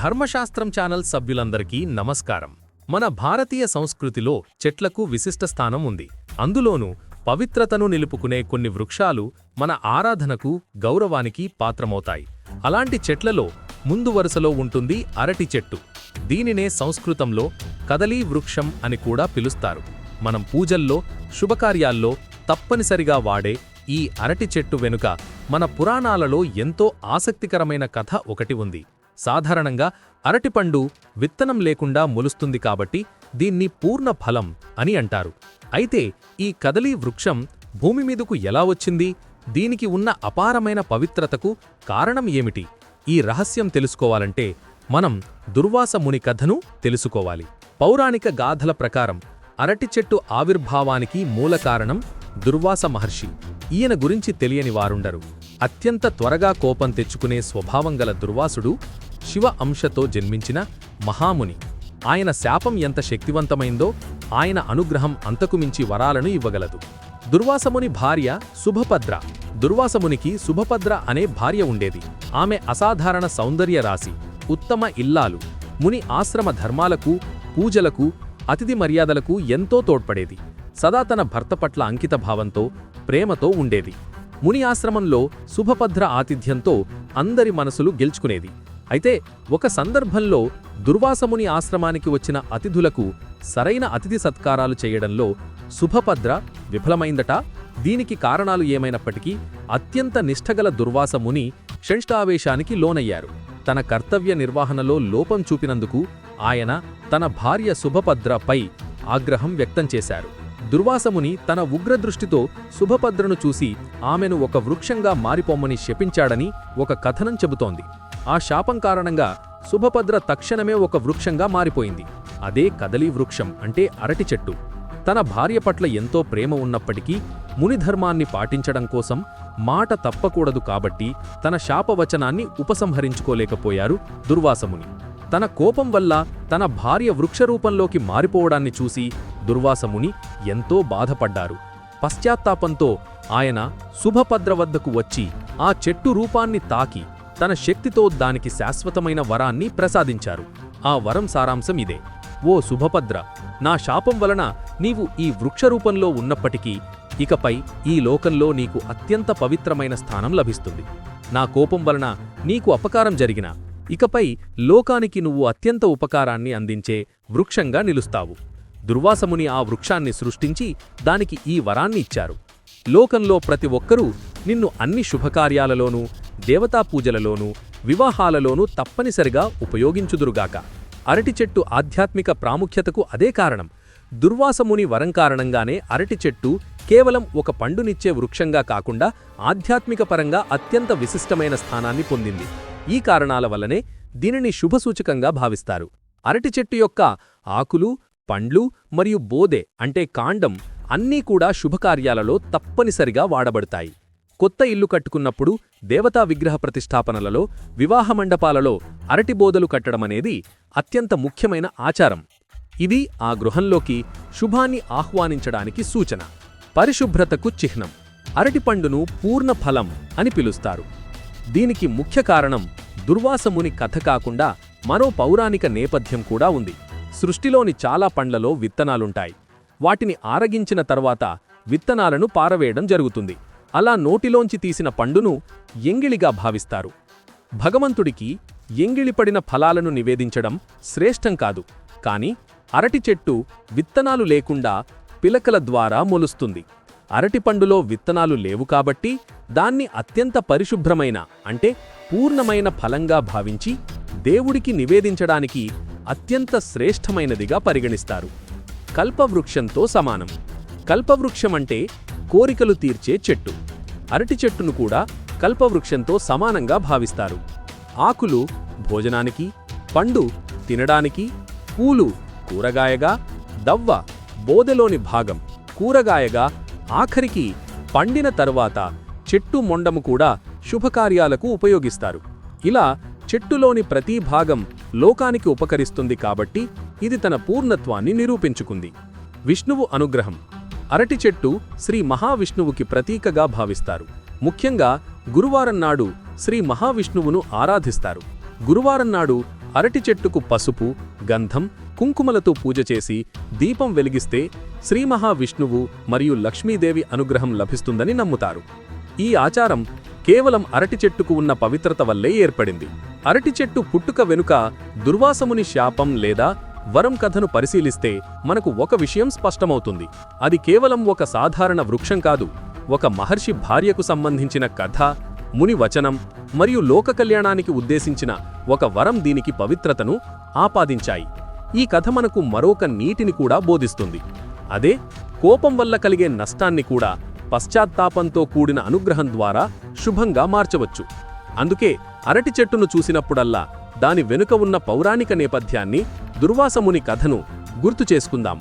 ధర్మశాస్త్రం ఛానల్ సభ్యులందరికీ నమస్కారం. మన భారతీయ సంస్కృతిలో చెట్లకు విశిష్ట స్థానం ఉంది. అందులోనూ పవిత్రతను నిలుపుకునే కొన్ని వృక్షాలు మన ఆరాధనకు గౌరవానికి పాత్రమవుతాయి. అలాంటి చెట్లలో ముందు వరుసలో ఉంటుంది అరటి చెట్టు. దీనినే సంస్కృతంలో కదలీ వృక్షం అని కూడా పిలుస్తారు. మనం పూజల్లో శుభకార్యాల్లో తప్పనిసరిగా వాడే ఈ అరటి చెట్టు వెనుక మన పురాణాలలో ఎంతో ఆసక్తికరమైన కథ ఒకటి ఉంది. సాధారణంగా అరటిపండు విత్తనం లేకుండా మొలుస్తుంది కాబట్టి దీన్ని పూర్ణ ఫలం అని అంటారు. అయితే ఈ కదలీ వృక్షం భూమి మీదకు ఎలా వచ్చింది? దీనికి ఉన్న అపారమైన పవిత్రతకు కారణం ఏమిటి? ఈ రహస్యం తెలుసుకోవాలంటే మనం దుర్వాస ముని కథను తెలుసుకోవాలి. పౌరాణిక గాథల ప్రకారం అరటి చెట్టు ఆవిర్భావానికి మూల కారణం దుర్వాస మహర్షి. ఈయన గురించి తెలియని వారుండరు. అత్యంత త్వరగా కోపం తెచ్చుకునే స్వభావం గల దుర్వాసుడు శివ అంశతో జన్మించిన మహాముని. ఆయన శాపం ఎంత శక్తివంతమైందో ఆయన అనుగ్రహం అంతకుమించి వరాలను ఇవ్వగలదు. దుర్వాసముని భార్య శుభపద్ర దుర్వాసమునికి శుభపద్ర అనే భార్య ఉండేది. ఆమె అసాధారణ సౌందర్య రాశి ఉత్తమ ఇల్లాలు ముని ఆశ్రమ ధర్మాలకు పూజలకు అతిథి మర్యాదలకు ఎంతో తోడ్పడేది. సదా తన భర్త పట్ల అంకితభావంతో ప్రేమతో ఉండేది. ముని ఆశ్రమంలో శుభపద్ర ఆతిథ్యంతో అందరి మనసులు గెలుచుకునేది. అయితే ఒక సందర్భంలో దుర్వాసముని ఆశ్రమానికి వచ్చిన అతిథులకు సరైన అతిథి సత్కారాలు చేయడంలో శుభభద్ర విఫలమైందట. దీనికి కారణాలు ఏమైనప్పటికీ అత్యంత నిష్ఠగల దుర్వాసముని క్షంష్టావేశానికి లోనయ్యారు. తన కర్తవ్య నిర్వహణలో లోపం చూపినందుకు ఆయన తన భార్య శుభభద్రపై ఆగ్రహం వ్యక్తం చేశారు. దుర్వాసముని తన ఉగ్రదృష్టితో శుభభద్రను చూసి ఆమెను ఒక వృక్షంగా మారిపోమ్మని శపించాడని ఒక కథనం చెబుతోంది. ఆ శాపం కారణంగా శుభభద్ర తక్షణమే ఒక వృక్షంగా మారిపోయింది. అదే కదలీ వృక్షం అంటే అరటి చెట్టు. తన భార్య పట్ల ఎంతో ప్రేమ ఉన్నప్పటికీ మునిధర్మాన్ని పాటించడం కోసం మాట తప్పకూడదు కాబట్టి తన శాపవచనాన్ని ఉపసంహరించుకోలేకపోయారు దుర్వాసముని. తన కోపం వల్ల తన భార్య వృక్షరూపంలోకి మారిపోవడాన్ని చూసి దుర్వాసముని ఎంతో బాధపడ్డారు. పశ్చాత్తాపంతో ఆయన శుభభద్ర వద్దకు వచ్చి ఆ చెట్టు రూపాన్ని తాకి తన శక్తితో దానికి శాశ్వతమైన వరాన్ని ప్రసాదించారు. ఆ వరం సారాంశం ఇదే. ఓ శుభభద్ర నా శాపం వలన నీవు ఈ వృక్షరూపంలో ఉన్నప్పటికీ ఇకపై ఈ లోకంలో నీకు అత్యంత పవిత్రమైన స్థానం లభిస్తుంది. నా కోపం వలన నీకు అపకారం జరిగిన ఇకపై లోకానికి నువ్వు అత్యంత ఉపకారాన్ని అందించే వృక్షంగా నిలుస్తావు. దుర్వాసముని ఆ వృక్షాన్ని సృష్టించి దానికి ఈ వరాన్ని ఇచ్చారు. లోకంలో ప్రతి ఒక్కరూ నిన్ను అన్ని శుభకార్యాలలోనూ దేవతా పూజలలోనూ వివాహాలలోనూ తప్పనిసరిగా ఉపయోగించుదురుగాక. అరటి చెట్టు ఆధ్యాత్మిక ప్రాముఖ్యతకు అదే కారణం. దుర్వాసముని వరం కారణంగానే అరటి చెట్టు కేవలం ఒక పండునిచ్చే వృక్షంగా కాకుండా ఆధ్యాత్మిక పరంగా అత్యంత విశిష్టమైన స్థానాన్ని పొందింది. ఈ కారణాల వల్లనే దీనిని శుభసూచకంగా భావిస్తారు. అరటి చెట్టు యొక్క ఆకులు పండ్లు మరియు బోదె అంటే కాండం అన్నీ కూడా శుభకార్యాలలో తప్పనిసరిగా వాడబడతాయి. కొత్త ఇల్లు కట్టుకున్నప్పుడు దేవతా విగ్రహ ప్రతిష్టాపనలలో వివాహ మండపాలలో అరటిబోదలు కట్టడమనేది అత్యంత ముఖ్యమైన ఆచారం. ఇది ఆ గృహంలోకి శుభాన్ని ఆహ్వానించడానికి సూచన. పరిశుభ్రతకు చిహ్నం. అరటిపండును పూర్ణ ఫలం అని పిలుస్తారు. దీనికి ముఖ్య కారణం దుర్వాసముని కథ కాకుండా మరో పౌరాణిక నేపథ్యం కూడా ఉంది. సృష్టిలోని చాలా పండ్లలో విత్తనాలుంటాయి. వాటిని ఆరగించిన తర్వాత విత్తనాలను పారవేయడం జరుగుతుంది. అలా నోటిలోంచి తీసిన పండును ఎంగిలిగా భావిస్తారు. భగవంతుడికి ఎంగిలిపడిన ఫలాలను నివేదించడం శ్రేష్టం కాదు కాని అరటి చెట్టు విత్తనాలు లేకుండా పిలకల ద్వారా మొలుస్తుంది. అరటిపండులో విత్తనాలు లేవు కాబట్టి దాన్ని అత్యంత పరిశుభ్రమైన అంటే పూర్ణమైన ఫలంగా భావించి దేవుడికి నివేదించడానికి అత్యంత శ్రేష్టమైనదిగా పరిగణిస్తారు. కల్పవృక్షంతో సమానం. కల్పవృక్షమంటే కోరికలు తీర్చే చెట్టు. అరటి చెట్టును కూడా కల్పవృక్షంతో సమానంగా భావిస్తారు. ఆకులు భోజనానికి పండు తినడానికి పూలు కూరగాయగా దవ్వ బోదెలోని భాగం కూరగాయగా ఆఖరికి పండిన తరువాత చెట్టు మొండము కూడా శుభకార్యాలకు ఉపయోగిస్తారు. ఇలా చెట్టులోని ప్రతి భాగం లోకానికి ఉపకరిస్తుంది కాబట్టి ఇది తన పూర్ణత్వాన్ని నిరూపించుకుంది. విష్ణువు అనుగ్రహం. అరటి చెట్టు శ్రీ మహావిష్ణువుకి ప్రతీకగా భావిస్తారు. ముఖ్యంగా గురువారం నాడు శ్రీ మహావిష్ణువును ఆరాధిస్తారు. గురువారం నాడు అరటి చెట్టుకు పసుపు గంధం కుంకుమలతో పూజ చేసి దీపం వెలిగిస్తే శ్రీ మహావిష్ణువు మరియు లక్ష్మీదేవి అనుగ్రహం లభిస్తుందని నమ్ముతారు. ఈ ఆచారం కేవలం అరటి చెట్టుకు ఉన్న పవిత్రత వల్లే ఏర్పడింది. అరటి చెట్టు పుట్టుక వెనుక దుర్వాసముని శాపం లేదా వరం కథను పరిశీలిస్తే మనకు ఒక విషయం స్పష్టమవుతుంది. అది కేవలం ఒక సాధారణ వృక్షం కాదు ఒక మహర్షి భార్యకు సంబంధించిన కథ ముని వచనం మరియు లోక కళ్యాణానికి ఉద్దేశించిన ఒక వరం దీనికి పవిత్రతను ఆపాదించాయి. ఈ కథ మనకు మరొక నీటిని కూడా బోధిస్తుంది. అదే కోపం వల్ల కలిగే నష్టాన్ని కూడా పశ్చాత్తాపంతో కూడిన అనుగ్రహం ద్వారా శుభంగా మార్చవచ్చు. అందుకే అరటి చెట్టును చూసినప్పుడల్లా దాని వెనుక ఉన్న పౌరాణిక నేపథ్యాన్ని దుర్వాసముని కథను గుర్తు చేసుకుందాం.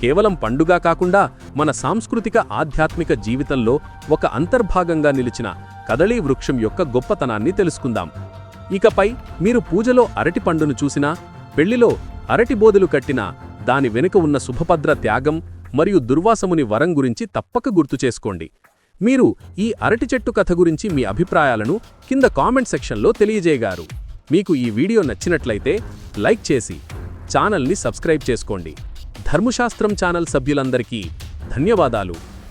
కేవలం పండుగ కాకుండా మన సాంస్కృతిక ఆధ్యాత్మిక జీవితంలో ఒక అంతర్భాగంగా నిలిచిన కదళీ వృక్షం యొక్క గొప్పతనాన్ని తెలుసుకుందాం. ఇకపై మీరు పూజలో అరటి పండును చూసినా పెళ్ళిలో అరటి బోధులు కట్టినా దాని వెనుక ఉన్న శుభభద్ర త్యాగం మరియు దుర్వాసముని వరం గురించి తప్పక గుర్తు చేసుకోండి. మీరు ఈ అరటి చెట్టు కథ గురించి మీ అభిప్రాయాలను కింద కామెంట్ సెక్షన్లో తెలియజేయగారు. మీకు ఈ వీడియో నచ్చినట్లయితే లైక్ చేసి ఛానల్ని సబ్స్క్రైబ్ చేసుకోండి. ధర్మశాస్త్రం ఛానల్ సభ్యులందరికీ ధన్యవాదాలు.